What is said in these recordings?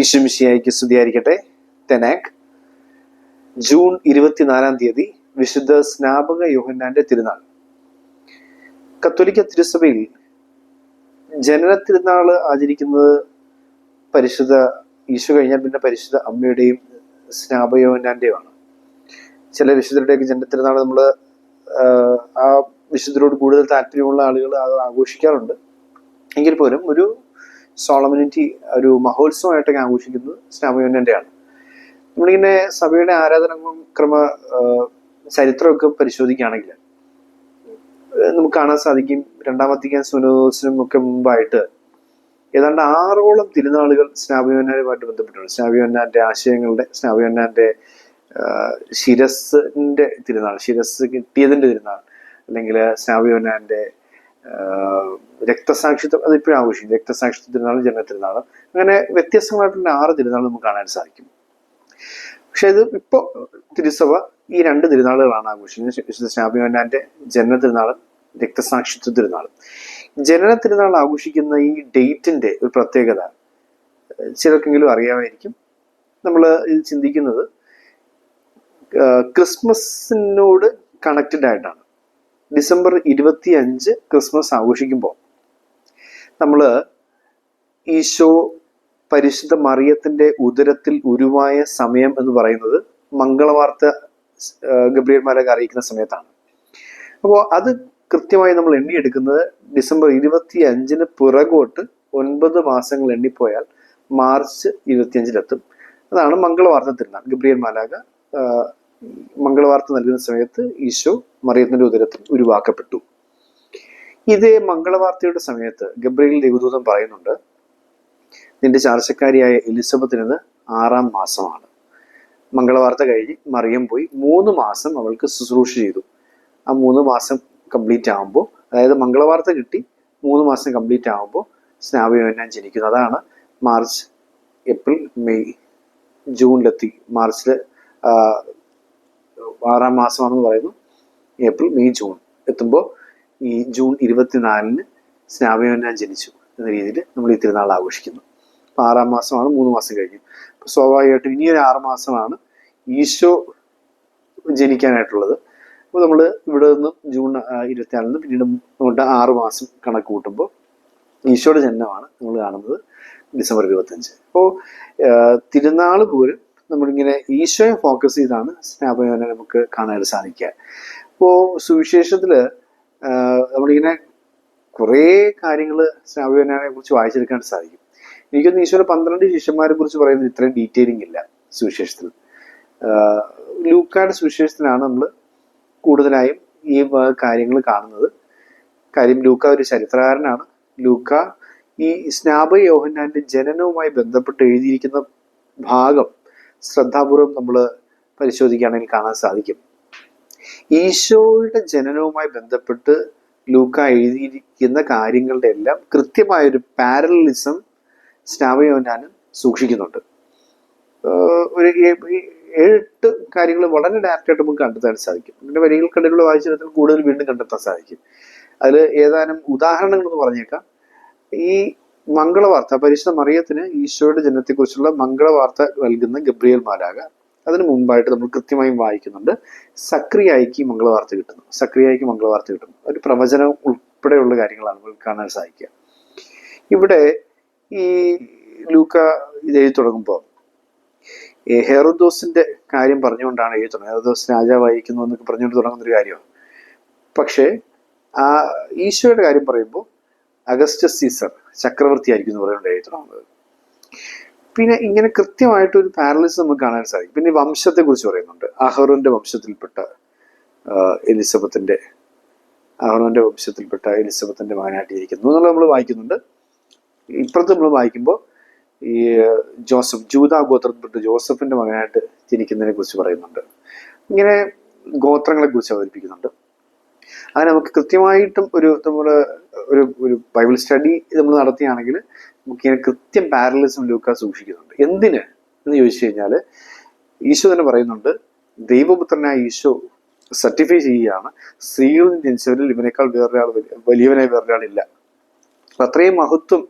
ഈശ്വമിഷിയായിക്ക് സ്തുതിയായിരിക്കട്ടെ. തെനാക് ജൂൺ ഇരുപത്തിനാലാം തീയതി വിശുദ്ധ സ്നാപക യോഹന്നാന്റെ തിരുനാൾ. കത്തോലിക്ക തിരുസഭയിൽ ജനന തിരുനാൾ ആചരിക്കുന്നത് പരിശുദ്ധ ഈശോ കഴിഞ്ഞാൽ പിന്നെ പരിശുദ്ധ അമ്മയുടെയും സ്നാപക യോഹന്നാന്റെയുമാണ്. ചില വിശുദ്ധരുടെയൊക്കെ ജനന തിരുനാൾ നമ്മൾ ആ വിശുദ്ധരോട് കൂടുതൽ താല്പര്യമുള്ള ആളുകൾ ആഘോഷിക്കാറുണ്ട്. എങ്കിൽ പോലും ഒരു സോളമിനിറ്റി ഒരു മഹോത്സവമായിട്ടൊക്കെ ആഘോഷിക്കുന്നത് സ്നാമയോന്യന്റെയാണ് നമ്മളിങ്ങനെ സഭയുടെ ആരാധനക്രമ ചരിത്രമൊക്കെ പരിശോധിക്കുകയാണെങ്കിൽ നമുക്ക് കാണാൻ സാധിക്കും രണ്ടാം വത്തിക്കാൻ സുനോസിനും ഒക്കെ മുമ്പായിട്ട് ഏതാണ്ട് ആറോളം തിരുനാളുകൾ സ്നാബിയോന്നാരുമായിട്ട് ബന്ധപ്പെട്ടുണ്ട് സ്നാബിയോന്നാന്റെ ആശയങ്ങളുടെ സ്നാബിയോന്നാന്റെ ശിരസിന്റെ തിരുനാൾ ശിരസ് കിട്ടിയതിന്റെ തിരുനാൾ അല്ലെങ്കിൽ സ്നാബിയോന്നാന്റെ രക്തസാക്ഷിത്വം അതിപ്പോഴും ആഘോഷിക്കും രക്തസാക്ഷിത്വ തിരുനാൾ ജനന തിരുനാൾ അങ്ങനെ വ്യത്യസ്തമായിട്ടുള്ള ആറ് തിരുനാൾ നമുക്ക് കാണാൻ സാധിക്കും. പക്ഷെ ഇത് ഇപ്പോൾ തിരുസഭ ഈ രണ്ട് തിരുനാളുകളാണ് ആഘോഷിക്കുന്നത്. വിശുദ്ധ സ്നാബിയോന്നാന്റെ ജനന തിരുനാളും രക്തസാക്ഷിത്വ തിരുനാളും. ജനന തിരുനാൾ ആഘോഷിക്കുന്ന ഈ ഡേറ്റിന്റെ ഒരു പ്രത്യേകത ചിലർക്കെങ്കിലും അറിയാമായിരിക്കും. നമ്മൾ ചിന്തിക്കുന്നത് ക്രിസ്മസിനോട് കണക്റ്റഡ് ആയിട്ടാണ് ഡിസംബർ ഇരുപത്തി അഞ്ച് ക്രിസ്മസ് ആഘോഷിക്കുമ്പോൾ നമ്മൾ ഈശോ പരിശുദ്ധ മറിയത്തിന്റെ ഉദരത്തിൽ ഉരുവായ സമയം എന്ന് പറയുന്നത് മംഗളവാർത്ത ഗബ്രിയന്മാരൊക്കെ അറിയിക്കുന്ന സമയത്താണ്. അപ്പോൾ അത് കൃത്യമായി നമ്മൾ എണ്ണിയെടുക്കുന്നത് ഡിസംബർ ഇരുപത്തി അഞ്ചിന് പിറകോട്ട് ഒൻപത് മാസങ്ങൾ എണ്ണിപ്പോയാൽ മാർച്ച് ഇരുപത്തിയഞ്ചിലെത്തും. അതാണ് മംഗളവാർത്ത തിരുനാൾ ഗബ്രിയൽ മാലാക മംഗളവാർത്ത നൽകുന്ന സമയത്ത് ഈശോ മറിയത്തിന്റെ ഉദരത്തിൽ ഉരുവാക്കപ്പെട്ടു. ഇതേ മംഗളവാർത്തയുടെ സമയത്ത് ഗബ്രിയേൽ ദേവദൂതൻ പറയുന്നുണ്ട് നിന്റെ ചാർച്ചക്കാരിയായ എലിസബത്തിനത് ആറാം മാസമാണ്. മംഗളവാർത്ത കഴിഞ്ഞ് മറിയം പോയി മൂന്ന് മാസം അവൾക്ക് ശുശ്രൂഷ ചെയ്തു. ആ മൂന്ന് മാസം കംപ്ലീറ്റ് ആകുമ്പോൾ അതായത് മംഗളവാർത്ത കിട്ടി മൂന്ന് മാസം കംപ്ലീറ്റ് ആകുമ്പോൾ സ്നാപയോന്നാൻ ജനിക്കുന്നു. അതാണ് മാർച്ച് ഏപ്രിൽ മെയ് ജൂണിലെത്തി. മാർച്ചിൽ ആറാം മാസമാണെന്ന് പറയുന്നു. ഏപ്രിൽ മെയ് ജൂൺ എത്തുമ്പോൾ ഈ ജൂൺ ഇരുപത്തിനാലിന് സ്നാപയോന്നാൻ ജനിച്ചു എന്ന രീതിയിൽ നമ്മൾ ഈ തിരുനാൾ ആഘോഷിക്കുന്നു. അപ്പോൾ ആറാം മാസമാണ് മൂന്ന് മാസം കഴിഞ്ഞു. അപ്പോൾ സ്വാഭാവികമായിട്ടും ഇനി ഒരു ആറ് മാസമാണ് ഈശോ ജനിക്കാനായിട്ടുള്ളത്. അപ്പോൾ നമ്മൾ ഇവിടെ നിന്നും ജൂൺ ഇരുപത്തിനാലിൽ നിന്ന് പിന്നീട് അങ്ങോട്ട് ആറ് മാസം കണക്ക് കൂട്ടുമ്പോൾ ഈശോയുടെ ജനനമാണ് നമ്മൾ കാണുന്നത് ഡിസംബർ ഇരുപത്തഞ്ച് അപ്പോൾ തിരുനാൾ പോലും നമ്മളിങ്ങനെ ഈശോയെ ഫോക്കസ് ചെയ്താണ് സ്നാപയോനെ നമുക്ക് കാണാനായിട്ട് സാധിക്കുക. അപ്പോൾ സുവിശേഷത്തിൽ നമ്മളിങ്ങനെ കുറേ കാര്യങ്ങൾ സ്നാപയോനെ കുറിച്ച് വായിച്ചെടുക്കാൻ സാധിക്കും. എനിക്കൊന്ന് ഈശോയുടെ പന്ത്രണ്ട് ശിഷ്യന്മാരെ കുറിച്ച് പറയുന്നത് ഇത്രയും ഡീറ്റെയിലിംഗ് ഇല്ല സുവിശേഷത്തിൽ. ലൂക്കാട് സുവിശേഷത്തിലാണ് നമ്മൾ കൂടുതലായും ഈ കാര്യങ്ങൾ കാണുന്നത്. കാര്യം ലൂക്ക ഒരു ചരിത്രകാരനാണ്. ലൂക്ക ഈ സ്നാപ യോഹന്നാന്റെ ജനനവുമായി ബന്ധപ്പെട്ട് എഴുതിയിരിക്കുന്ന ഭാഗം ശ്രദ്ധാപൂർവം നമ്മൾ പരിശോധിക്കുകയാണെങ്കിൽ കാണാൻ സാധിക്കും. ഈശോയുടെ ജനനവുമായി ബന്ധപ്പെട്ട് ലൂക്ക എഴുതിയിരിക്കുന്ന കാര്യങ്ങളുടെ എല്ലാം കൃത്യമായൊരു പാരലിസം സ്നാവയോനാനും സൂക്ഷിക്കുന്നുണ്ട്. ഒരു എട്ട് കാര്യങ്ങൾ വളരെ ഡയറക്റ്റായിട്ട് നമുക്ക് കണ്ടെത്താൻ സാധിക്കും. പിന്നെ വരികൾക്കിടയിലുള്ള വായിച്ചിടത്തിൽ കൂടുതൽ വീണ്ടും കണ്ടെത്താൻ സാധിക്കും. അതിൽ ഏതാനും ഉദാഹരണങ്ങൾ എന്ന് പറഞ്ഞേക്കാം. ഈ മംഗളവാർത്ത പരിശുദ്ധ മറിയത്തിന് ഈശോയുടെ ജനനത്തെക്കുറിച്ചുള്ള മംഗളവാർത്ത നൽകുന്ന ഗബ്രിയൽ മാലാക അതിന് മുമ്പായിട്ട് നമ്മൾ കൃത്യമായും വായിക്കുന്നുണ്ട് സക്രിയായിക്ക് മംഗളവാർത്ത കിട്ടുന്നു. സക്രിയായിക്ക് മംഗളവാർത്ത കിട്ടുന്നു. ഒരു പ്രവചനം ഉൾപ്പെടെയുള്ള കാര്യങ്ങളാണ് നമ്മൾ കാണാൻ സാധിക്കുക. ഇവിടെ ഈ ലൂക്ക ഇത് എഴുതി തുടങ്ങുമ്പോൾ ഹെറുദോസിന്റെ കാര്യം പറഞ്ഞുകൊണ്ടാണ് എഴുതി തുടങ്ങുന്നത്. ഹെറോദോസ് രാജാവായിരിക്കുന്നു എന്നൊക്കെ പറഞ്ഞുകൊണ്ട് തുടങ്ങുന്ന ഒരു കാര്യമാണ്. പക്ഷേ ആ ഈശോയുടെ കാര്യം പറയുമ്പോൾ അഗസ്റ്റസ് സീസർ ചക്രവർത്തിയായിരിക്കും എന്ന് പറയുന്നത് എഴുതി പിന്നെ ഇങ്ങനെ കൃത്യമായിട്ട് ഒരു പാരലിസ് നമുക്ക് കാണാൻ സാധിക്കും. പിന്നെ വംശത്തെ കുറിച്ച് പറയുന്നുണ്ട്. അഹ്റോന്റെ വംശത്തിൽപ്പെട്ട എലിസബത്തിന്റെ അഹ്റോന്റെ വംശത്തിൽപ്പെട്ട എലിസബത്തിന്റെ മകനായിട്ട് ഇരിക്കുന്നു എന്നുള്ളത് നമ്മൾ വായിക്കുന്നുണ്ട്. ഇപ്പുറത്ത് നമ്മൾ വായിക്കുമ്പോൾ ഈ ജോസഫ് ജൂത ഗോത്രത്തിൽപ്പെട്ട ജോസഫിന്റെ മകനായിട്ട് ജനിക്കുന്നതിനെ കുറിച്ച് പറയുന്നുണ്ട്. ഇങ്ങനെ ഗോത്രങ്ങളെ കുറിച്ച് അവതരിപ്പിക്കുന്നുണ്ട്. അങ്ങനെ നമുക്ക് കൃത്യമായിട്ടും ഒരു നമ്മൾ ഒരു ഒരു ബൈബിൾ സ്റ്റഡി നമ്മൾ നടത്തിയാണെങ്കിൽ നമുക്ക് ഇങ്ങനെ കൃത്യം പാരലിസം ലൂക്ക സൂക്ഷിക്കുന്നുണ്ട്. എന്തിന്? എന്ന് ചോദിച്ചു കഴിഞ്ഞാൽ ഈശോ തന്നെ പറയുന്നുണ്ട് ദൈവപുത്രനായ ഈശോ സർട്ടിഫൈ ചെയ്യുകയാണ് സ്ത്രീകളിൽ ജനിച്ചവരിൽ ഇവനേക്കാൾ വേറൊരാൾ വലി- വലിയവനായി വേറൊരാളില്ല. അത്രയും മഹത്വം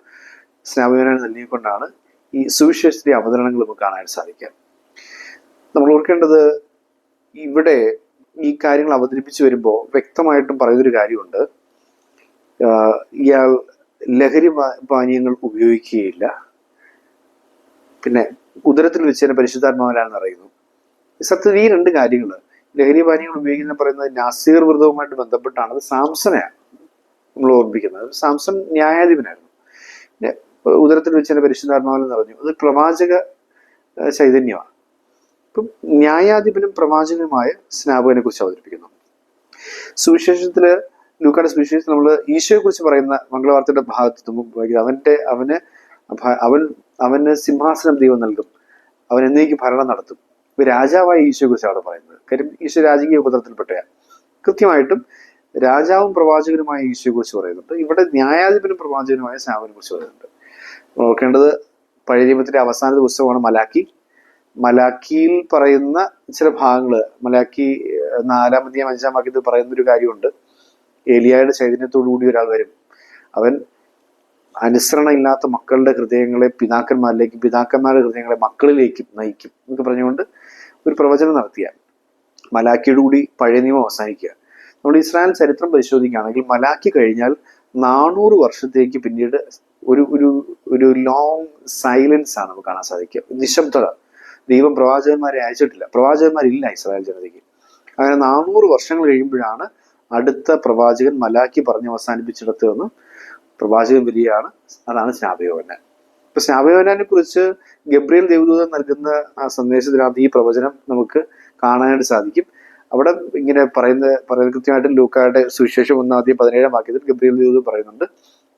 സ്നാപകനായി നൽകിക്കൊണ്ടാണ് ഈ സുവിശേഷത്തിന്റെ അവതരണങ്ങൾ നമുക്ക് കാണാൻ സാധിക്കാം നമ്മൾ ഓർക്കേണ്ടത് ഇവിടെ ഈ കാര്യങ്ങൾ അവതരിപ്പിച്ചു വരുമ്പോൾ വ്യക്തമായിട്ടും പറയുന്നൊരു കാര്യമുണ്ട്. ഇയാൾ ലഹരി പാനീയങ്ങൾ ഉപയോഗിക്കുകയില്ല. പിന്നെ ഉദരത്തിൽ വെച്ച് തന്നെ പരിശുദ്ധാത്മാവിലാണെന്ന് അറിയുന്നു സത്യത്തിൽ ഈ രണ്ട് കാര്യങ്ങൾ ലഹരി പാനീയങ്ങൾ ഉപയോഗിക്കുന്ന പറയുന്നത് നാസീർ വ്രതവുമായിട്ട് ബന്ധപ്പെട്ടാണ്. അത് സാംസനെയാണ് നമ്മൾ ഓർമ്മിക്കുന്നത്. സാംസൺ ന്യായാധിപനായിരുന്നു. പിന്നെ ഉദരത്തിൽ വെച്ച് തന്നെ പരിശുദ്ധാത്മാവിൽ നിറഞ്ഞു അത് പ്രവാചക ചൈതന്യമാണ്. ഇപ്പം ന്യായാധിപനും പ്രവാചകനുമായ സ്നാപകനെ കുറിച്ച് അവതരിപ്പിക്കുന്നു. സുവിശേഷത്തിൽ ലൂക്കാട് സുവിശേഷത്തിൽ നമ്മൾ ഈശോയെ കുറിച്ച് പറയുന്ന മംഗളവാർത്തയുടെ ഭാഗത്ത് അവന്റെ അവന് അവൻ അവന് സിംഹാസനം ദൈവം നൽകും. അവൻ എന്നേക്ക് ഭരണം നടത്തും. ഇപ്പൊ രാജാവായ ഈശോയെ കുറിച്ചാണ് അവിടെ പറയുന്നത്. കാര്യം ഈശോ രാജകീയ ഉപദ്രത്തിൽപ്പെട്ടയാ കൃത്യമായിട്ടും രാജാവും പ്രവാചകനുമായ ഈശോയെ കുറിച്ച് പറയുന്നുണ്ട് ഇവിടെ ന്യായാധിപനും പ്രവാചകനുമായ സ്നാപനെ കുറിച്ച് പറയുന്നുണ്ട്. നോക്കേണ്ടത് പഴയ നിയമത്തിന്റെ അവസാനത്തെ പുസ്തകമാണ് മലാക്കി മലാക്കിയിൽ പറയുന്ന ചില ഭാഗങ്ങൾ മലാക്കി ഏഹ്, നാലാം അധ്യായം അഞ്ചാം വാക്യത്തിൽ പറയുന്ന ഒരു കാര്യമുണ്ട്. ഏലിയായുടെ ചൈതന്യത്തോടുകൂടി ഒരാൾ വരും. അവൻ അനുസരണ ഇല്ലാത്ത മക്കളുടെ ഹൃദയങ്ങളെ പിതാക്കന്മാരിലേക്ക് പിതാക്കന്മാരുടെ ഹൃദയങ്ങളെ മക്കളിലേക്കും നയിക്കും എന്നൊക്കെ പറഞ്ഞുകൊണ്ട് ഒരു പ്രവചനം നടത്തിയ മലാക്കിയോട് കൂടി പഴയ നിയമം അവസാനിക്കുക. നമ്മൾ ഇസ്രായേൽ ചരിത്രം പരിശോധിക്കുകയാണെങ്കിൽ മലാക്കി കഴിഞ്ഞാൽ നാനൂറ് വർഷത്തേക്ക് പിന്നീട് ഒരു ഒരു ഒരു ലോങ് സൈലൻസ് ആണ് നമുക്ക് കാണാൻ സാധിക്കുക. നിശബ്ദത. ദൈവം പ്രവാചകന്മാരെ അയച്ചിട്ടില്ല. പ്രവാചകന്മാരില്ല ഇസ്രായേൽ ജനതയ്ക്ക്. അങ്ങനെ നാനൂറ് വർഷങ്ങൾ കഴിയുമ്പോഴാണ് അടുത്ത പ്രവാചകൻ മലാക്കി പറഞ്ഞ് അവസാനിപ്പിച്ചിടത്ത് നിന്ന് പ്രവാചകൻ വരികയാണ്. അതാണ് സ്നാപയോവന ഇപ്പൊ സ്നാപയോവനെ കുറിച്ച് ഗബ്രിയൽ ദേവദൂതൻ നൽകുന്ന ആ സന്ദേശത്തിനകത്ത് ഈ പ്രവചനം നമുക്ക് കാണാനായിട്ട് സാധിക്കും. അവിടെ ഇങ്ങനെ പറയുന്ന പറയുന്നത് കൃത്യമായിട്ട് ലൂക്കായുടെ സുവിശേഷം ഒന്നാം ഒന്നാദ്യം പതിനേഴാം വാക്യത്തിൽ ഗബ്രിയൽ ദേവദൂതൻ പറയുന്നുണ്ട്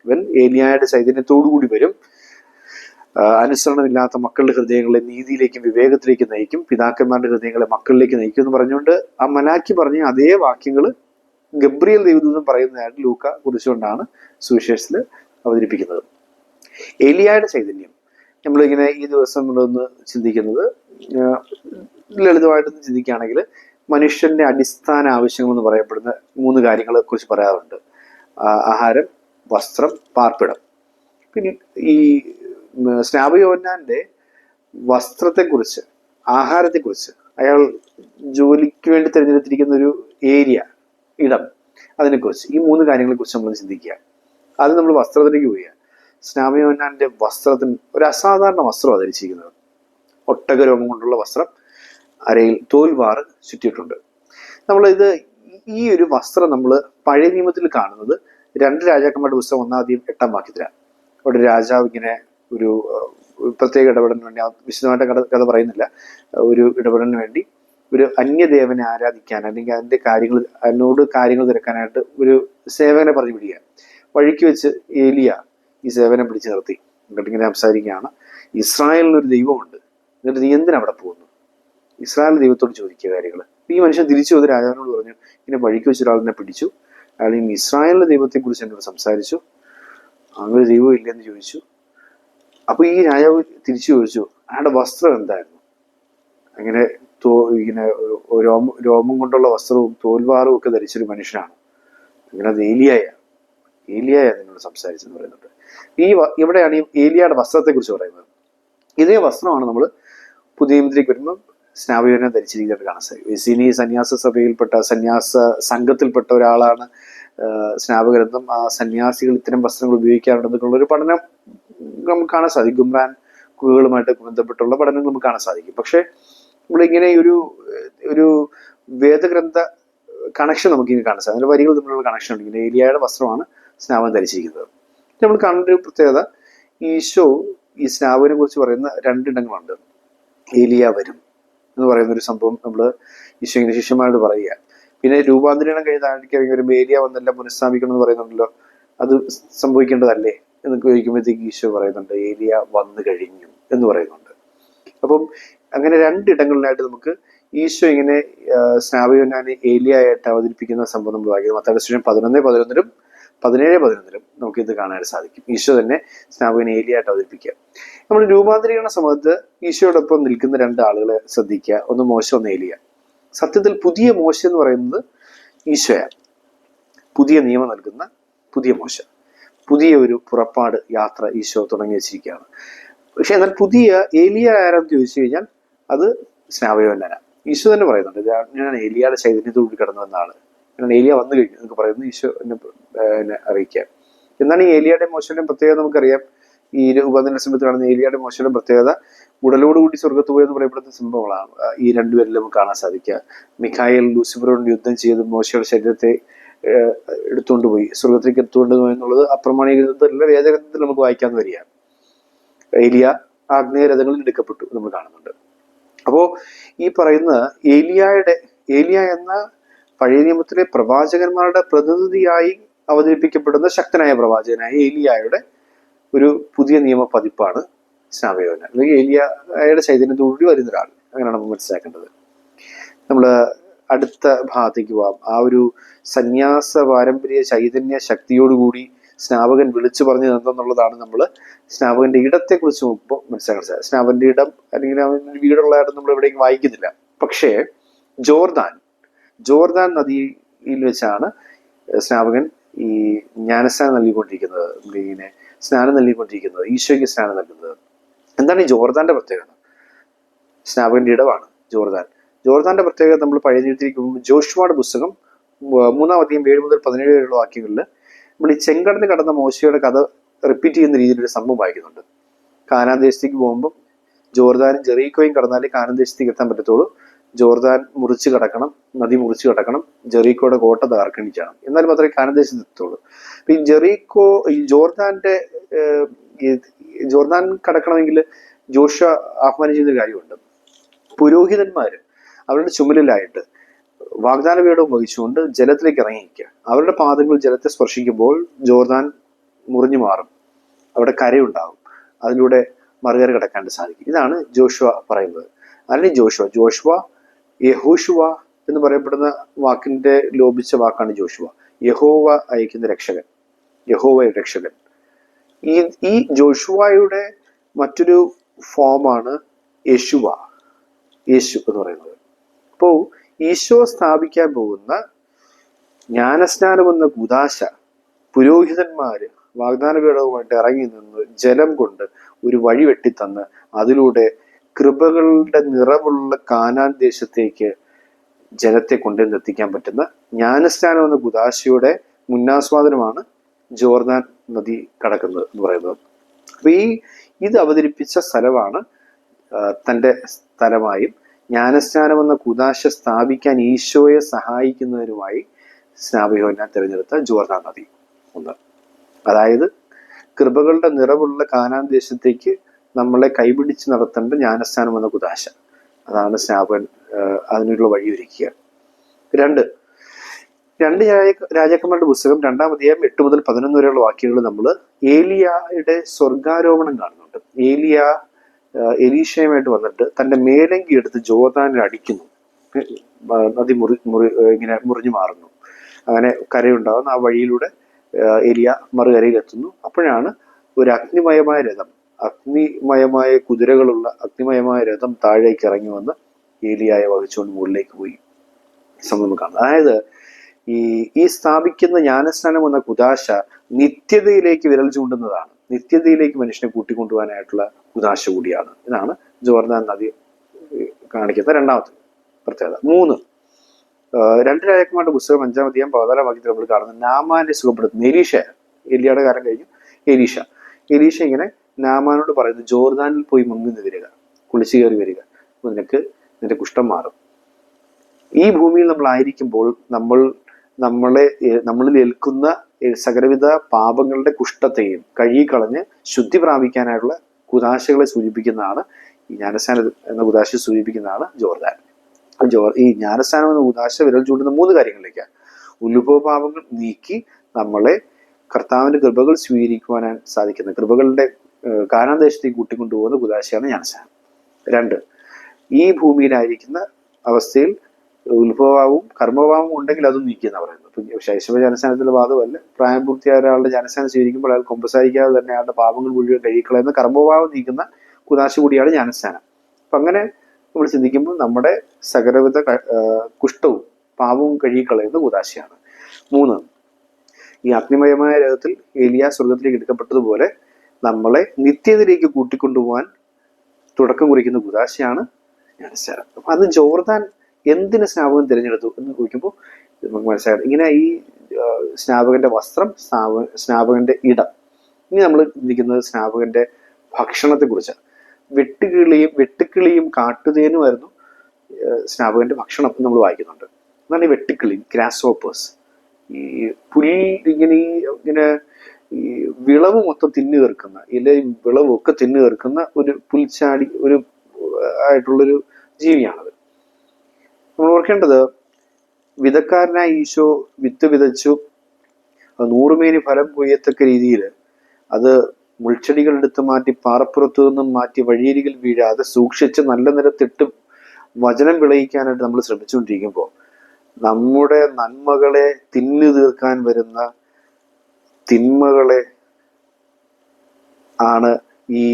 ഇവൻ ഏലിയായുടെ ചൈതന്യത്തോടു കൂടി വരും. അനുസരണമില്ലാത്ത മക്കളുടെ ഹൃദയങ്ങളെ നീതിയിലേക്കും വിവേകത്തിലേക്കും നയിക്കും. പിതാക്കന്മാരുടെ ഹൃദയങ്ങളെ മക്കളിലേക്ക് നയിക്കും എന്ന് പറഞ്ഞുകൊണ്ട് ആ മലാക്കി പറഞ്ഞ അതേ വാക്യങ്ങൾ ഗബ്രിയൽ ദേവദൂതൻ പറയുന്നതായിട്ട് ലൂക്ക കുറിച്ചുകൊണ്ടാണ് സുവിശേഷത്തിൽ അവതരിപ്പിക്കുന്നത്. എലിയായുടെ ചൈതന്യം. നമ്മളിങ്ങനെ ഈ ദിവസം നമ്മളൊന്ന് ചിന്തിക്കുന്നത് ലളിതമായിട്ടൊന്ന് ചിന്തിക്കുകയാണെങ്കിൽ മനുഷ്യന്റെ അടിസ്ഥാന ആവശ്യങ്ങൾ എന്ന് പറയപ്പെടുന്ന മൂന്ന് കാര്യങ്ങളെ കുറിച്ച് പറയാറുണ്ട്. ആഹാരം വസ്ത്രം പാർപ്പിടം. പിന്നെ ഈ ഉം, സ്നാപയോന്നാന്റെ വസ്ത്രത്തെക്കുറിച്ച് ആഹാരത്തെക്കുറിച്ച് അയാൾ ജോലിക്ക് വേണ്ടി തിരഞ്ഞെടുത്തിരിക്കുന്ന ഒരു ഏരിയ ഇടം അതിനെക്കുറിച്ച് ഈ മൂന്ന് കാര്യങ്ങളെക്കുറിച്ച് നമ്മൾ ചിന്തിക്കുക. അത് നമ്മൾ വസ്ത്രത്തിലേക്ക് പോവുക. സ്നാപയോന്നാന്റെ വസ്ത്രത്തിന് ഒരു അസാധാരണ വസ്ത്രമാണ് ധരിച്ചിരിക്കുന്നത്. ഒട്ടകരോമം കൊണ്ടുള്ള വസ്ത്രം അരയിൽ തോൽവാറ് ചുറ്റിയിട്ടുണ്ട്. നമ്മൾ ഇത് ഈ ഒരു വസ്ത്രം നമ്മൾ പഴയ നിയമത്തിൽ കാണുന്നത് രണ്ട് രാജാക്കന്മാരുടെ പുസ്തകം ഒന്നാദ്യം എട്ടാം വാക്യത്തിലാണ്. അവിടെ രാജാവ് ഇങ്ങനെ ഒരു പ്രത്യേക ഇടപെടലിന് വേണ്ടി വിശദമായിട്ട് കഥ കഥ പറയുന്നില്ല. ഒരു ഇടപെടലിന് വേണ്ടി ഒരു അന്യദേവനെ ആരാധിക്കാൻ അല്ലെങ്കിൽ അതിന്റെ കാര്യങ്ങൾ അതിനോട് കാര്യങ്ങൾ തിരക്കാനായിട്ട് ഒരു സേവകനെ പറഞ്ഞു പിടിക്കുക വഴിക്ക് വെച്ച് ഏലിയ ഈ സേവനം പിടിച്ചു നിർത്തി. എന്നിട്ട് ഇങ്ങനെ സംസാരിക്കുകയാണ്. ഇസ്രായേലിന് ഒരു ദൈവമുണ്ട്. എന്നിട്ട് നീ എന്തിനാ അവിടെ പോകുന്നു ഇസ്രായേൽ ദൈവത്തോട് ചോദിക്കുക കാര്യങ്ങൾ. ഈ മനുഷ്യൻ തിരിച്ചു വന്ന് രാജാവിനോട് പറഞ്ഞു ഇങ്ങനെ വഴിക്ക് വെച്ച് ഒരാളിനെ പിടിച്ചു. അയാൾ ഇസ്രായേലിന്റെ ദൈവത്തെക്കുറിച്ച് എന്നോട് സംസാരിച്ചു. അങ്ങനെ ദൈവം ഇല്ലെന്ന് ചോദിച്ചു. അപ്പൊ ഈ രാജാവ് തിരിച്ചു ചോദിച്ചു അയാളുടെ വസ്ത്രം എന്തായിരുന്നു? അങ്ങനെ തോ ഇങ്ങനെ രോമം രോമം കൊണ്ടുള്ള വസ്ത്രവും തോൽവാറും ഒക്കെ ധരിച്ചൊരു മനുഷ്യനാണ്. അങ്ങനെ അത് ഏലിയായ ഏലിയായ നിങ്ങളോട് സംസാരിച്ചെന്ന് പറയുന്നുണ്ട്. ഈ ഇവിടെയാണ് ഈ ഏലിയയുടെ വസ്ത്രത്തെ കുറിച്ച് പറയുന്നത്. ഇതേ വസ്ത്രമാണ് നമ്മൾ പുതിയ മുദ്രയ്ക്ക് വരുമ്പോൾ സ്നാപകനെ ധരിച്ചിരിക്കുന്നത് കാണാൻ സാധിക്കും. സിനി സന്യാസ സഭയിൽപ്പെട്ട സന്യാസ സംഘത്തിൽപ്പെട്ട ഒരാളാണ് സ്നാപകരെന്നും ആ സന്യാസികൾ ഇത്തരം വസ്ത്രങ്ങൾ ഉപയോഗിക്കാറുണ്ടെന്നുള്ള ഒരു പഠനം നമുക്ക് കാണാൻ സാധിക്കും. ഗുംറാൻ കുകളുമായിട്ട് ബന്ധപ്പെട്ടുള്ള പഠനങ്ങൾ നമുക്ക് കാണാൻ സാധിക്കും. പക്ഷേ നമ്മളിങ്ങനെ ഒരു ഒരു വേദഗ്രന്ഥ കണക്ഷൻ നമുക്ക് ഇങ്ങനെ കാണാൻ സാധിക്കും. വരികൾ തമ്മിലുള്ള കണക്ഷൻ ഉണ്ട്. ഇങ്ങനെ ഏലിയയുടെ വസ്ത്രമാണ് സ്നാവൻ ധരിച്ചിരിക്കുന്നത്. നമ്മൾ കാണേണ്ട ഒരു പ്രത്യേകത ഈശോ ഈ സ്നാവിനെ കുറിച്ച് പറയുന്ന രണ്ടിടങ്ങളുണ്ട്. ഏലിയ വരും എന്ന് പറയുന്ന ഒരു സംഭവം നമ്മൾ ഈശോ ഇങ്ങനെ ശിഷ്യന്മാരോട് പറയുക. പിന്നെ രൂപാന്തരീണം കഴിഞ്ഞ് താഴേക്ക് ഇറങ്ങി വരുമ്പോൾ ഏലിയ വന്നെല്ലാം പുനഃസ്ഥാപിക്കണം എന്ന് പറയുന്നുണ്ടല്ലോ. അത് സംഭവിക്കേണ്ടതല്ലേ? എന്ന് ചോദിക്കുമ്പോഴത്തേക്ക് ഈശോ പറയുന്നുണ്ട് ഏലിയ വന്നു കഴിഞ്ഞു എന്ന് പറയുന്നുണ്ട്. അപ്പം അങ്ങനെ രണ്ടിടങ്ങളിലായിട്ട് നമുക്ക് ഈശോ ഇങ്ങനെ സ്നാപയോനാനെ ഏലിയ ആയിട്ട് അവതരിപ്പിക്കുന്ന സംഭവം നമ്മൾ വായിക്കുന്നത് മത്തായുടെ സുവിശേഷം പതിനൊന്ന് പതിനൊന്നിലും പതിനേഴ് പതിനൊന്നിലും നമുക്ക് ഇത് കാണാൻ സാധിക്കും. ഈശോ തന്നെ സ്നാപകൻ ഏലിയ ആയിട്ട് അവതരിപ്പിക്കുക. നമ്മൾ രൂപാന്തരീകരണ സമയത്ത് ഈശോയോടൊപ്പം നിൽക്കുന്ന രണ്ട് ആളുകളെ ശ്രദ്ധിക്കുക. ഒന്ന് മോശ ഒന്ന് ഏലിയ. സത്യത്തിൽ പുതിയ മോശ എന്ന് പറയുന്നത് ഈശോയാണ്. പുതിയ നിയമം നൽകുന്ന പുതിയ മോശ. പുതിയ ഒരു പുറപ്പാട് യാത്ര ഈശോ തുടങ്ങി വെച്ചിരിക്കുകയാണ്. പക്ഷെ എന്നാൽ പുതിയ ഏലിയ ആരാന്ന് ചോദിച്ചു കഴിഞ്ഞാൽ അത് സ്നാവയോന്നന. ഈശോ തന്നെ പറയുന്നുണ്ട് ഞാൻ- ഏലിയയുടെ ചൈതന്യത്തോട് കടന്നു വന്ന ആൾ ഞാൻ ഏലിയ വന്നു കഴിഞ്ഞു. എന്നൊക്കെ പറയുന്നു ഈശോ എന്നെ അറിയിക്കുക എന്നാണ് ഈ ഏലിയയുടെ മോശയുടെ പ്രത്യേകത നമുക്കറിയാം? ഈ ഉപദിന സമയത്ത് കാണുന്ന ഏലിയയുടെ മോശയുടെ പ്രത്യേകത ഉടലോടുകൂടി സ്വർഗത്ത് പോയെന്ന് പറയപ്പെടുന്ന സംഭവങ്ങളാണ്. ഈ രണ്ടുപേരിലും കാണാൻ സാധിക്കുക. മിഖായൽ ലൂസിഫറോട് യുദ്ധം ചെയ്ത് മോശയുടെ ശരീരത്തെ എടുത്തുകൊണ്ട് പോയി. സ്വർഗത്തിലേക്ക് എടുത്തുകൊണ്ട് പോയി എന്നുള്ളത് അപ്രമാണികതല്ല വേദഗ്രന്ഥത്തിൽ നമുക്ക് വായിക്കാന്ന് വരിക ഏലിയ ആഗ്നേയ രഥങ്ങളിൽ എടുക്കപ്പെട്ടു നമ്മൾ കാണുന്നുണ്ട്. അപ്പോ ഈ പറയുന്ന ഏലിയയുടെ ഏലിയ എന്ന പഴയ നിയമത്തിലെ പ്രവാചകന്മാരുടെ പ്രതിനിധിയായി അവതരിപ്പിക്കപ്പെടുന്ന ശക്തനായ പ്രവാചകനായ ഏലിയായുടെ ഒരു പുതിയ നിയമ പതിപ്പാണ് സ്നാപയോന. അല്ലെങ്കിൽ ഏലിയായുടെ ചൈതന്യത്തോടുകൂടി വരുന്ന ഒരാൾ അങ്ങനെയാണ് നമ്മൾ മനസ്സിലാക്കേണ്ടത്. നമ്മൾ അടുത്ത ഭാഗത്തേക്ക് പോവാം. ആ ഒരു സന്യാസ പാരമ്പര്യ ചൈതന്യ ശക്തിയോടുകൂടി സ്നാപകൻ വിളിച്ചു പറഞ്ഞു എന്തെന്നുള്ളതാണ് നമ്മൾ സ്നാപകന്റെ ഇടത്തെ കുറിച്ച് നോക്കുമ്പോൾ മനസ്സിലാക്കാൻ സ്നാപകന്റെ ഇടം അല്ലെങ്കിൽ അവൻ വീടുള്ളതായിട്ട് നമ്മൾ എവിടെയും വായിക്കുന്നില്ല. പക്ഷേ ജോർദാൻ ജോർദാൻ നദിയിൽ വെച്ചാണ് സ്നാപകൻ ഈ ജ്ഞാനസ്നാനം നൽകിക്കൊണ്ടിരിക്കുന്നത്. ഇങ്ങനെ സ്നാനം നൽകിക്കൊണ്ടിരിക്കുന്നത്. ഈശോയ്ക്ക് സ്നാനം നൽകുന്നത്. എന്താണ് ഈ ജോർദാന്റെ പ്രത്യേകത? സ്നാപകന്റെ ഇടമാണ് ജോർദാൻ. ജോർദാന്റെ പ്രത്യേകത നമ്മൾ പഴയ നിയമത്തിലേക്ക് ജോഷുവാട് പുസ്തകം മൂന്നാം അധികം ഏഴ് മുതൽ പതിനേഴ് വരെയുള്ള വാക്യങ്ങളിൽ നമ്മൾ ഈ ചെങ്കടന്ന് കടന്ന മോശയുടെ കഥ റിപ്പീറ്റ് ചെയ്യുന്ന രീതിയിലൊരു സംഭവം വായിക്കുന്നുണ്ട്. കാനാൻ ദേശത്തേക്ക് പോകുമ്പോൾ ജോർദാനും ജെറീക്കോയും കടന്നാലേ കാനാൻ ദേശത്തേക്ക് എത്താൻ പറ്റത്തുള്ളൂ. ജോർദാൻ മുറിച്ച് കടക്കണം നദി മുറിച്ച് കടക്കണം ജെറീക്കോയുടെ കോട്ട തകർക്കണിച്ചാണ് എന്നാൽ മാത്രമേ കാനാൻ ദേശത്ത് എത്തുള്ളൂ ഈ ജെറീക്കോ ഈ ജോർദാന്റെ ജോർദാൻ കടക്കണമെങ്കിൽ ജോഷ ആഹ്വാനം ചെയ്യുന്ന കാര്യമുണ്ട്. പുരോഹിതന്മാര് അവരുടെ ചുമലിലായിട്ട് വാഗ്ദാന പീഠവും വഹിച്ചുകൊണ്ട് ജലത്തിലേക്ക് ഇറങ്ങിയിരിക്കുക. അവരുടെ പാദങ്ങൾ ജലത്തെ സ്പർശിക്കുമ്പോൾ ജോർദാൻ മുറിഞ്ഞു മാറും. അവിടെ കരയുണ്ടാകും അതിലൂടെ മറുകര കടക്കാൻ സാധിക്കും. ഇതാണ് ജോഷുവ പറയുന്നത്. അല്ലെങ്കിൽ ജോഷുവ. ജോഷുവ യഹൂഷുവ എന്ന് പറയപ്പെടുന്ന വാക്കിന്റെ ലോപിച്ച വാക്കാണ് ജോഷുവ. യഹോവ അയക്കുന്ന രക്ഷകൻ. യഹോവ രക്ഷകൻ. ഈ ഈ ജോഷുവയുടെ മറ്റൊരു ഫോമാണ് യേശുവ. യേശു എന്ന് പറയുന്നത്. അപ്പോൾ ഈശോ സ്ഥാപിക്കാൻ പോകുന്ന ജ്ഞാനസ്നാനം എന്ന കുദാശ പുരോഹിതന്മാര് വാഗ്ദാന പീഠവുമായിട്ട് ഇറങ്ങി നിന്ന് ജലം കൊണ്ട് ഒരു വഴി വെട്ടിത്തന്ന് അതിലൂടെ കൃപകളുടെ നിറവുള്ള കാനാൻ ദേശത്തേക്ക് ജലത്തെ കൊണ്ടുവന്ന് എത്തിക്കാൻ പറ്റുന്ന ജ്ഞാനസ്നാനം എന്ന കുദാശയുടെ മുന്നാസ്വാദനമാണ് ജോർദാൻ നദി കടക്കുന്നത് എന്ന് പറയുന്നത്. അപ്പൊ ഈ ഇത് അവതരിപ്പിച്ച സ്ഥലമാണ് തന്റെ സ്ഥലമായും ജ്ഞാനസ്നാനം എന്ന കുദാശ സ്ഥാപിക്കാൻ ഈശോയെ സഹായിക്കുന്നതിനുമായി സ്നാപയോന തിരഞ്ഞെടുത്ത ജോർദാൻ നദി ഒന്ന്. അതായത് കൃപകളുടെ നിറവുള്ള കാനാൻ ദേശത്തേക്ക് നമ്മളെ കൈപിടിച്ച് നടത്തേണ്ട ജ്ഞാനസ്നാനം എന്ന കുദാശ. അതാണ് സ്നാപൻ അതിനുള്ള വഴി ഒരുക്കുക രണ്ട്. രണ്ട് രാജ- രാജാക്കന്മാരുടെ പുസ്തകം രണ്ടാം അധ്യായം എട്ട് മുതൽ പതിനൊന്ന് വരെയുള്ള വാക്യങ്ങൾ നമ്മൾ ഏലിയയുടെ സ്വർഗാരോപണം കാണുന്നുണ്ട്. ഏലിയ എലീഷയുമായിട്ട് വന്നിട്ട് തന്റെ മേലങ്കി എടുത്ത് ജോതാനിൽ അടിക്കുന്നു. നദി മുറി മുറി ഇങ്ങനെ മുറിഞ്ഞു മാറുന്നു. അങ്ങനെ കരയുണ്ടാകുന്ന. ആ വഴിയിലൂടെ എലിയ മറുകരയിലെത്തുന്നു. അപ്പോഴാണ് ഒരു അഗ്നിമയമായ രഥം അഗ്നിമയമായ കുതിരകളുള്ള അഗ്നിമയമായ രഥം താഴേക്ക് ഇറങ്ങി വന്ന് ഏലിയായ വഹിച്ചുകൊണ്ട് മുകളിലേക്ക് പോയി. സംഭവം കാണുന്നത് അതായത് ഈ ഈ സ്ഥാപിക്കുന്ന ജ്ഞാനസ്നാനം എന്ന കുതാശ നിത്യതയിലേക്ക് വിരൽ ചൂണ്ടുന്നതാണ്. നിത്യതയിലേക്ക് മനുഷ്യനെ കൂട്ടിക്കൊണ്ടുപോകാനായിട്ടുള്ള ഉദാശ കൂടിയാണ്. ഇതാണ് ജോർദാൻ നദി കാണിക്കുന്ന രണ്ടാമത്തെ പ്രത്യേകത. മൂന്ന് രണ്ട് രാജാക്കന്മാരുടെ പുസ്തകം അഞ്ചാം അധികം പതിനാലാം വാക്യത്തിൽ നമ്മൾ കാണുന്നത് നാമാനെ സുഖപ്പെടുത്തുന്നു. എലീഷ എലിയുടെ കാലം കഴിഞ്ഞു. എലീഷ എലീഷ ഇങ്ങനെ നാമാനോട് പറയുന്നു ജോർദാനിൽ പോയി മുങ്ങി വരിക കുളിച്ചു കയറി വരിക നിനക്ക് നിന്റെ കുഷ്ഠം മാറും. ഈ ഭൂമിയിൽ നമ്മൾ ആയിരിക്കുമ്പോൾ നമ്മൾ നമ്മളെ നമ്മളിൽ ഏൽക്കുന്ന സകലവിധ പാപങ്ങളുടെ കുഷ്ഠത്തെയും കഴുകിക്കളഞ്ഞ് ശുദ്ധി പ്രാപിക്കാനായിട്ടുള്ള കുതാശകളെ സൂചിപ്പിക്കുന്നതാണ് ഈ ജ്ഞാനസ്ഥാനം എന്ന കുതാശ സൂചിപ്പിക്കുന്നതാണ് ജോർദാൻ. ജോർ ഈ ജ്ഞാനസ്ഥാനം എന്ന കുതാശ വിരൽ ചൂണ്ടുന്ന മൂന്ന് കാര്യങ്ങളിലേക്കാണ് ഉത്ഭവപാപങ്ങൾ നീക്കി നമ്മളെ കർത്താവിന്റെ കൃപകൾ സ്വീകരിക്കുവാൻ സാധിക്കുന്ന കൃപകളുടെ ഏർ കാനാന്തേശത്തേക്ക് കൂട്ടിക്കൊണ്ടുപോകുന്ന കുതാശയാണ് ജ്ഞാനസ്ഥാനം രണ്ട് ഈ ഭൂമിയിലായിരിക്കുന്ന അവസ്ഥയിൽ ഉത്ഭവഭാവവും കർമ്മഭാവവും ഉണ്ടെങ്കിൽ അതും നീക്കിയെന്ന് പറയുന്നത്? ശൈശവ വാദമല്ല. പ്രായപൂർത്തിയായ ഒരാളുടെ ജനസേന സ്വീകരിക്കുമ്പോൾ അയാൾ കൊമ്പസാരിക്കാതെ തന്നെ അയാളുടെ പാപങ്ങൾ മുഴുവൻ കഴിക്കളയുന്ന കർമ്മഭാവം നീക്കുന്ന കുതാശ കൂടിയാണ് ജനസേന. അപ്പൊ അങ്ങനെ നമ്മൾ ചിന്തിക്കുമ്പോൾ നമ്മുടെ സകലവിധ കുഷ്ഠവും പാപവും കഴുകിക്കളയുന്ന കുതാശയാണ് മൂന്ന് ഈ അഗ്നിമയമായ രഥത്തിൽ ഏലിയ സ്വർഗത്തിലേക്ക് എടുക്കപ്പെട്ടതുപോലെ നമ്മളെ നിത്യതയിലേക്ക് കൂട്ടിക്കൊണ്ടുപോകാൻ തുടക്കം കുറിക്കുന്ന കുതാശയാണ് ജനസേന. അത് ജോർദാൻ എന്തിന് സ്നാപകം തിരഞ്ഞെടുത്തു എന്ന് ചോദിക്കുമ്പോൾ നമുക്ക് മനസ്സിലാക്കാം ഇങ്ങനെ ഈ സ്നാപകന്റെ വസ്ത്രം സ്നാപ സ്നാപകന്റെ ഇടം. ഇനി നമ്മൾ ചിന്തിക്കുന്നത് സ്നാപകന്റെ ഭക്ഷണത്തെ കുറിച്ചാണ് വെട്ടുകിളിയും വെട്ടുക്കിളിയും കാട്ടുതേനുമായിരുന്നു സ്നാപകന്റെ ഭക്ഷണം നമ്മൾ വായിക്കുന്നുണ്ട്. എന്നാണ് ഈ വെട്ടുക്കിളി ഗ്രാസ് ഹോപ്പേഴ്സ് ഈ പുലി ഇങ്ങനെ ഈ ഇങ്ങനെ ഈ വിളവ് മൊത്തം തിന്നു തീർക്കുന്ന ഇലയും വിളവും ഒക്കെ തിന്നു തീർക്കുന്ന ഒരു പുൽച്ചാടി ഒരു ആയിട്ടുള്ളൊരു ജീവിയാണത്. നമ്മൾ ഓർക്കേണ്ടത് വിധക്കാരനായ ഈശോ വിത്ത് വിതച്ചു. നൂറുമേനി ഫലം കൊയ്യത്തക്ക രീതിയിൽ അത് മുൾച്ചെടികൾ എടുത്ത് മാറ്റി പാറപ്പുറത്തു നിന്നും മാറ്റി വഴിയരികിൽ വീഴാതെ സൂക്ഷിച്ച് നല്ല നിരത്തിട്ട് വചനം വിളയിക്കാനായിട്ട് നമ്മൾ ശ്രമിച്ചുകൊണ്ടിരിക്കുമ്പോൾ നമ്മുടെ നന്മകളെ തിന്നു തീർക്കാൻ വരുന്ന തിന്മകളെ ആണ് ഈ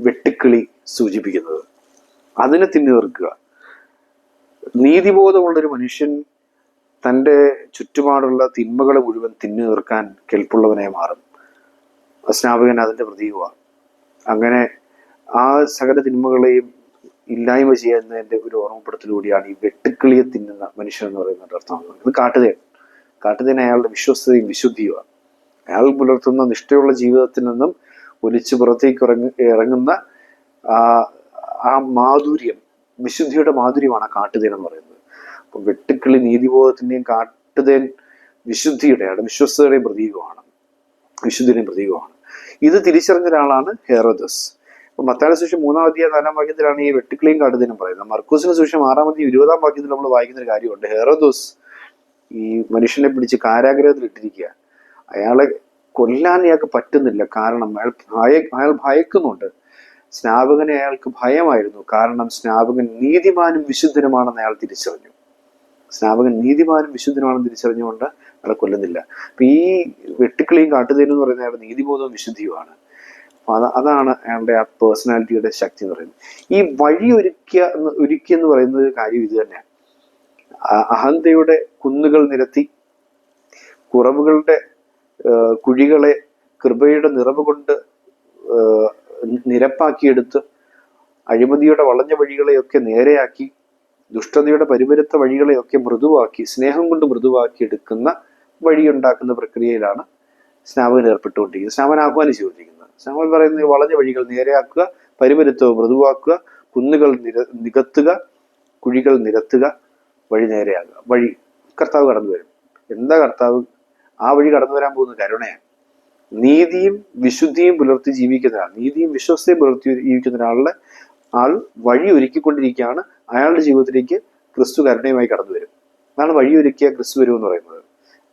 വെട്ടുക്കിളി സൂചിപ്പിക്കുന്നത്. അതിനെ തിന്നു തീർക്കുക. നീതിബോധമുള്ളൊരു മനുഷ്യൻ തന്റെ ചുറ്റുപാടുള്ള തിന്മകളെ മുഴുവൻ തിന്നു തീർക്കാൻ കെൽപ്പുള്ളവനെ മാറും. സ്നാപകൻ അതിന്റെ പ്രതീകമാണ്. അങ്ങനെ ആ സകല തിന്മകളെയും ഇല്ലായ്മ ചെയ്യുന്നതിന്റെ ഒരു ഓർമ്മപ്പെടുത്തലൂടെയാണ് ഈ വെട്ടുക്കിളിയെ തിന്നുന്ന മനുഷ്യൻ എന്ന് പറയുന്നത് അർത്ഥം. ഇത് കാട്ടുതേൻ. കാട്ടുതേൻ അയാളുടെ വിശ്വസ്തയും വിശുദ്ധിയുമാണ്. അയാൾ പുലർത്തുന്ന നിഷ്ഠയുള്ള ജീവിതത്തിൽ നിന്നും ഒലിച്ചു പുറത്തേക്ക് ഇറങ്ങ ഇറങ്ങുന്ന ആ മാധുര്യം വിശുദ്ധിയുടെ മാധുര്യമാണ് കാട്ടുതേൻ എന്ന് പറയുന്നത്. അപ്പൊ വെട്ടുക്കിളി നീതിബോധത്തിന്റെയും കാട്ടുതേൻ വിശുദ്ധിയുടെയാണ് വിശ്വസ്തയുടെയും പ്രതീകമാണ്. വിശുദ്ധിയുടെയും പ്രതീകമാണ്. ഇത് തിരിച്ചറിഞ്ഞ ഒരാളാണ് ഹെറോദസ്. അപ്പൊ മത്തായ സുശേഷം മൂന്നാം അധ്യായ നാലാം വാക്യത്തിലാണ് ഈ വെട്ടുക്കിളിയും കാട്ടുതേനും പറയുന്നത്. മർക്കൂസിന് സുഷം ആറാം അധ്യായം ഇരുപതാം വാക്യത്തിൽ നമ്മൾ വായിക്കുന്ന ഒരു കാര്യമുണ്ട്. ഹെറോദോസ് ഈ മനുഷ്യനെ പിടിച്ച് കാരാഗ്രഹത്തിൽ ഇട്ടിരിക്കുക അയാളെ കൊല്ലാൻ അയാൾക്ക് പറ്റുന്നില്ല. കാരണം അയാൾ ഭയ അയാൾ ഭയക്കുന്നുണ്ട്. സ്നാപകനെ അയാൾക്ക് ഭയമായിരുന്നു. കാരണം സ്നാപകൻ നീതിമാനും വിശുദ്ധനുമാണെന്ന് അയാൾ തിരിച്ചറിഞ്ഞു. സ്നാപകൻ നീതിമാനും വിശുദ്ധനുമാണെന്ന് തിരിച്ചറിഞ്ഞുകൊണ്ട് അയാളെ കൊല്ലുന്നില്ല. അപ്പൊ ഈ വെട്ടുക്കിളിയും കാട്ടുതേനും എന്ന് പറയുന്ന അയാളുടെ നീതിബോധവും വിശുദ്ധിയുമാണ്. അത് അതാണ് അയാളുടെ ആ പേഴ്സണാലിറ്റിയുടെ ശക്തി എന്ന് പറയുന്നത്. ഈ വഴി ഒരുക്കിയ ഒരുക്കി എന്ന് പറയുന്നത് കാര്യം ഇത് തന്നെയാണ് അഹന്തയുടെ കുന്നുകൾ നിരത്തി കുറവുകളുടെ കുഴികളെ കൃപയുടെ നിറവ് കൊണ്ട് നിരപ്പാക്കിയെടുത്ത് അഴിമതിയുടെ വളഞ്ഞ വഴികളെയൊക്കെ നേരെയാക്കി ദുഷ്ടതയുടെ പരിപരുത്ത വഴികളെയൊക്കെ മൃദുവാക്കി സ്നേഹം കൊണ്ട് മൃദുവാക്കി എടുക്കുന്ന വഴിയുണ്ടാക്കുന്ന പ്രക്രിയയിലാണ് സ്നാപകൻ ഏർപ്പെട്ടുകൊണ്ടിരിക്കുന്നത്. സ്നാപൻ ആഹ്വാനിച്ചു കൊണ്ടിരിക്കുന്നത് സ്നാപൻ പറയുന്ന വളഞ്ഞ വഴികൾ നേരെയാക്കുക പരിപരുത്തവ് മൃദുവാക്കുക കുന്നുകൾ നിര നികത്തുക കുഴികൾ നിരത്തുക വഴി നേരെയാകുക. വഴി കർത്താവ് കടന്നു വരും എന്താ കർത്താവ്? ആ വഴി കടന്നു വരാൻ പോകുന്ന കരുണയാണ്. നീതിയും വിശുദ്ധിയും പുലർത്തി ജീവിക്കുന്ന ഒരാൾ നീതിയും വിശ്വസ്തയും പുലർത്തി ജീവിക്കുന്ന ഒരാളുടെ ആൾ വഴി ഒരുക്കിക്കൊണ്ടിരിക്കുകയാണ്. അയാളുടെ ജീവിതത്തിലേക്ക് ക്രിസ്തു കരുണയുമായി കടന്നു വരും. അതാണ് വഴി ഒരുക്കിയ ക്രിസ്തു വരും എന്ന് പറയുന്നത്.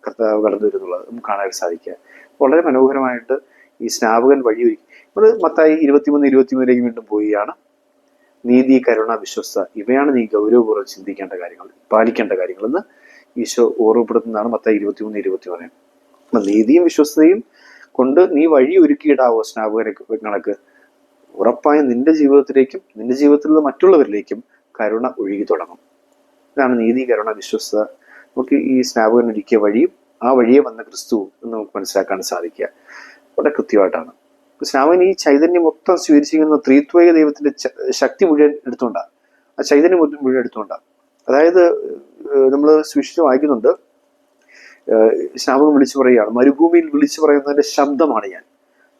കർത്താവ് കടന്നു വരും എന്നുള്ളത് നമുക്ക് കാണാൻ സാധിക്കുക. വളരെ മനോഹരമായിട്ട് ഈ സ്നാപകൻ വഴി ഒരുക്കി. നമ്മൾ മത്തായി ഇരുപത്തിമൂന്ന് ഇരുപത്തിമൂന്നിലേക്ക് വീണ്ടും പോവുകയാണ്. നീതി കരുണ വിശ്വസ്ത ഇവയാണ് നീ ഗൗരവപൂർവം ചിന്തിക്കേണ്ട കാര്യങ്ങൾ പാലിക്കേണ്ട കാര്യങ്ങൾ എന്ന് ഈശോ ഓർമ്മപ്പെടുത്തുന്നതാണ് മത്തായി ഇരുപത്തിമൂന്ന് ഇരുപത്തിമൂന്ന്. നീതിയും വിശ്വസ്തയും കൊണ്ട് നീ വഴി ഒരുക്കിയിടാവോ സ്നാപകരെ കണക്ക് ഉറപ്പായും നിന്റെ ജീവിതത്തിലേക്കും നിന്റെ ജീവിതത്തിലുള്ള മറ്റുള്ളവരിലേക്കും കരുണ ഒഴുകി തുടങ്ങും. ഇതാണ് നീതി കരുണ വിശ്വസ്ത നമുക്ക് ഈ സ്നാപകൻ ഒരുക്കിയ വഴിയും ആ വഴിയെ വന്ന ക്രിസ്തു എന്ന് നമുക്ക് മനസ്സിലാക്കാൻ സാധിക്കുക. വളരെ കൃത്യമായിട്ടാണ്. സ്നാപകൻ ഈ ചൈതന്യം മൊത്തം സ്വീകരിച്ചിരിക്കുന്ന ത്രീത്വയ ദൈവത്തിന്റെ ശക്തി മുഴുവൻ എടുത്തുകൊണ്ടാണ്. ആ ചൈതന്യം മുഴുവൻ എടുത്തുകൊണ്ടാണ്. അതായത് നമ്മൾ സുവിശേഷം വായിക്കുന്നുണ്ട്. സ്നാപകൻ വിളിച്ചു പറയുകയാണ്. മരുഭൂമിയിൽ വിളിച്ചു പറയുന്നതിന്റെ ശബ്ദമാണ് ഞാൻ.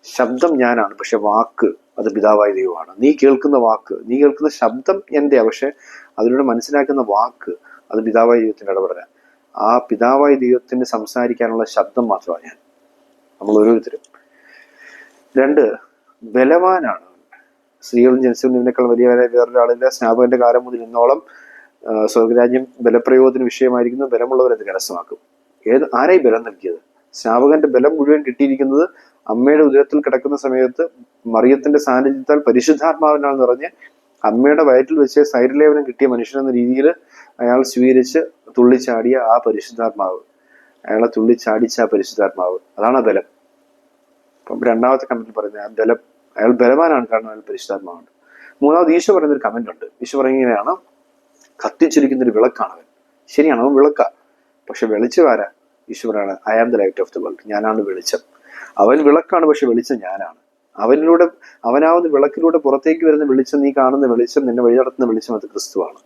ശബ്ദം ഞാനാണ് പക്ഷെ വാക്ക് അത് പിതാവായ ദൈവമാണ്. നീ കേൾക്കുന്ന വാക്ക് നീ കേൾക്കുന്ന ശബ്ദം എന്റെ പക്ഷെ അതിലൂടെ മനസ്സിലാക്കുന്ന വാക്ക് അത് പിതാവായ ദൈവത്തിന്റെ ഇടപെടലാണ്. ആ പിതാവായ ദൈവത്തിന് സംസാരിക്കാനുള്ള ശബ്ദം മാത്രമാണ് ഞാൻ. നമ്മൾ ഓരോരുത്തരും രണ്ട് ബലവാനാണ്. സ്ത്രീകളും ജനസ്യം ഇതിനേക്കാൾ വലിയ വില വേറൊരാളില്ല. സ്നാപകന്റെ കാലം മുതൽ ഇന്നോളം സ്വർഗരാജ്യം ബലപ്രയോഗത്തിന് വിഷയമായിരിക്കുന്നു. ബലമുള്ളവരത് കരസ്ഥമാക്കും. ഏത് ആരായി ബലം നൽകിയത്? ശ്രാവകന്റെ ബലം മുഴുവൻ കിട്ടിയിരിക്കുന്നത് അമ്മയുടെ ഉദരത്തിൽ കിടക്കുന്ന സമയത്ത് മറിയത്തിന്റെ സാന്നിധ്യത്താൽ പരിശുദ്ധാത്മാവിനാൽ നിറഞ്ഞ് അമ്മയുടെ വയറ്റിൽ വെച്ച് സൈരലേവനം കിട്ടിയ മനുഷ്യനെന്ന രീതിയിൽ അയാൾ സ്വീകരിച്ച് തുള്ളിച്ചാടിയ ആ പരിശുദ്ധാത്മാവ്. അയാളെ തുള്ളിച്ചാടിച്ച ആ പരിശുദ്ധാത്മാവ്. അതാണ് ആ ബലം. അപ്പം രണ്ടാമത്തെ കമന്റിൽ പറയുന്നത് ആ ബലം അയാൾ ബലവാനാണ് കാരണം അയാൾ പരിശുദ്ധാത്മാവുണ്ട് മൂന്നാമത് ഈശോ പറയുന്ന ഒരു കമന്റ് ഉണ്ട്. ഈശോ പറയുന്നതിനാണ് കത്തിച്ചിരിക്കുന്ന ഒരു വിളക്കാണ് അവൻ. ശരിയാണ് അവൻ വിളക്ക. പക്ഷെ വെളിച്ചം ആരാ? ഈശ്വരാണ്. I am the light of the world ഞാനാണ് വെളിച്ചം. അവൻ വിളക്കാണ് പക്ഷെ വെളിച്ചം ഞാനാണ്. അവനിലൂടെ അവനാവുന്ന വിളക്കിലൂടെ പുറത്തേക്ക് വരുന്ന വെളിച്ചം നീ കാണുന്ന വെളിച്ചം നിന്നെ വഴി നടത്തുന്ന വെളിച്ചം അത് ക്രിസ്തുവാണ്.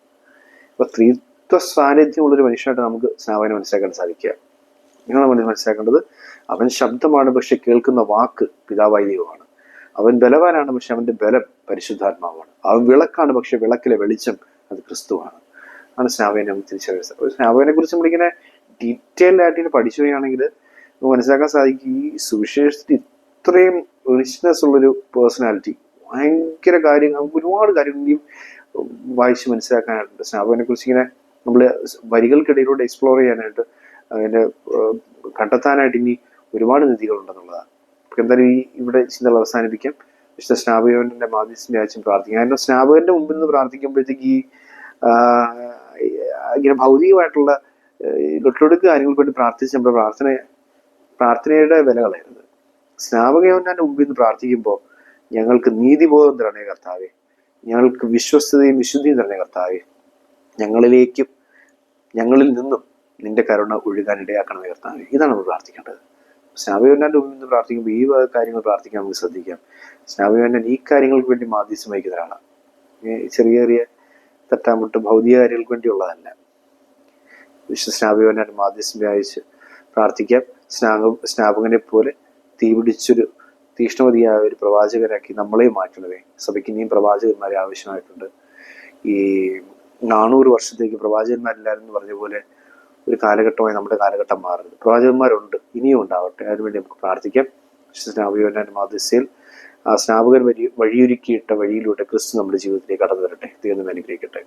അപ്പൊ സ്ത്രീത്വ സാന്നിധ്യമുള്ളൊരു മനുഷ്യനായിട്ട് നമുക്ക് സ്നാവനെ മനസ്സിലാക്കാൻ സാധിക്കുക. നിങ്ങൾ നമ്മൾ മനസ്സിലാക്കേണ്ടത് അവൻ ശബ്ദമാണ് പക്ഷെ കേൾക്കുന്ന വാക്ക് പിതാവായ അവൻ ബലവാനാണ് പക്ഷെ അവന്റെ ബലം പരിശുദ്ധാത്മാവാണ്. അവൻ വിളക്കാണ് പക്ഷെ വിളക്കിലെ വെളിച്ചം അത് ക്രിസ്തുവാണ്. ആണ് നമുക്ക് തിരിച്ചറിയുന്നത് സ്നാവേനെ കുറിച്ച് നമ്മളിങ്ങനെ ഡീറ്റെയിൽ ആയിട്ട് പഠിച്ചു വരികയാണെങ്കിൽ നമുക്ക് മനസ്സിലാക്കാൻ സാധിക്കും ഈ സുവിശേഷത്തിൽ ഇത്രയും റിച്ച്നെസ് ഉള്ളൊരു പേഴ്സണാലിറ്റി ഭയങ്കര കാര്യങ്ങൾ നമുക്ക് ഒരുപാട് കാര്യങ്ങൾ ഇനിയും വായിച്ച് മനസ്സിലാക്കാനായിട്ടുണ്ട്. സ്നാപകനെ കുറിച്ച് ഇങ്ങനെ നമ്മൾ വരികൾക്കിടയിലൂടെ എക്സ്പ്ലോർ ചെയ്യാനായിട്ട് അതിന്റെ കണ്ടെത്താനായിട്ട് ഇനി ഒരുപാട് നിധികളുണ്ടെന്നുള്ളതാണ്. എന്തായാലും ഈ ഇവിടെ ചിന്തകൾ അവസാനിപ്പിക്കാം. വിശുദ്ധ സ്നാപകന്റെ മാധ്യസ്ഥന്റെ ആഴ്ചയും പ്രാർത്ഥിക്കാം. കാരണം സ്നാപകന്റെ മുമ്പിൽ നിന്ന് പ്രാർത്ഥിക്കുമ്പോഴത്തേക്ക് ഈ ഇങ്ങനെ ഭൗതികമായിട്ടുള്ള ലൊട്ടൊടുക്ക് കാര്യങ്ങൾക്ക് വേണ്ടി പ്രാർത്ഥിച്ച് നമ്മുടെ പ്രാർത്ഥന പ്രാർത്ഥനയുടെ വില കളയരുത് സ്നാപകയോന്നാന്റെ മുമ്പിൽ നിന്ന് പ്രാർത്ഥിക്കുമ്പോൾ ഞങ്ങൾക്ക് നീതിബോധം തരണേ കർത്താവെ. ഞങ്ങൾക്ക് വിശ്വസ്തതയും വിശുദ്ധിയും തരണേ കർത്താവെ. ഞങ്ങളിലേക്കും ഞങ്ങളിൽ നിന്നും നിന്റെ കരുണ ഒഴുകാൻ ഇടയാക്കണമേ കർത്താവെ. ഇതാണ് നമ്മൾ പ്രാർത്ഥിക്കേണ്ടത്. സ്നാപകോന്നാന്റെ മുമ്പിൽ നിന്ന് പ്രാർത്ഥിക്കുമ്പോൾ ഈ കാര്യങ്ങൾ പ്രാർത്ഥിക്കാൻ നമുക്ക് ശ്രദ്ധിക്കാം. സ്നാപകോന്നാൻ ഈ കാര്യങ്ങൾക്ക് വേണ്ടി മാധ്യസ്ഥം വഹിക്കുന്ന ഒരാളാണ് ചെറിയ ചെറിയ തട്ടാമുട്ട് ഭൗതിക കാര്യങ്ങൾക്ക് വേണ്ടിയുള്ളതല്ല. വിശ്വ സ്നാപകനെ മാധ്യസ്ഥ അയച്ച് പ്രാർത്ഥിക്കാം. സ്നാപ സ്നാപകനെ പോലെ തീപിടിച്ചൊരു തീഷ്ണമതിയായ ഒരു പ്രവാചകരാക്കി നമ്മളെ മാറ്റണമേ സഭയ്ക്ക് ഇനിയും പ്രവാചകന്മാരെ ആവശ്യമായിട്ടുണ്ട്. ഈ നാനൂറ് വർഷത്തേക്ക് പ്രവാചകന്മാരില്ലായിരുന്നു പറഞ്ഞ പോലെ ഒരു കാലഘട്ടമായി നമ്മുടെ കാലഘട്ടം മാറുന്നത്. പ്രവാചകന്മാരുണ്ട് ഇനിയും ഉണ്ടാവട്ടെ. അതിനുവേണ്ടി നമുക്ക് പ്രാർത്ഥിക്കാം. സ്നാപകന്റെ മാധ്യസ്ഥയിൽ ആ സ്നാപകൻ വഴി വഴിയൊരുക്കിയിട്ട വഴിയിലൂടെ ക്രിസ്തു നമ്മുടെ ജീവിതത്തിലേക്ക് കടന്നു വരട്ടെ. നമ്മെ അനുഗ്രഹിക്കട്ടെ.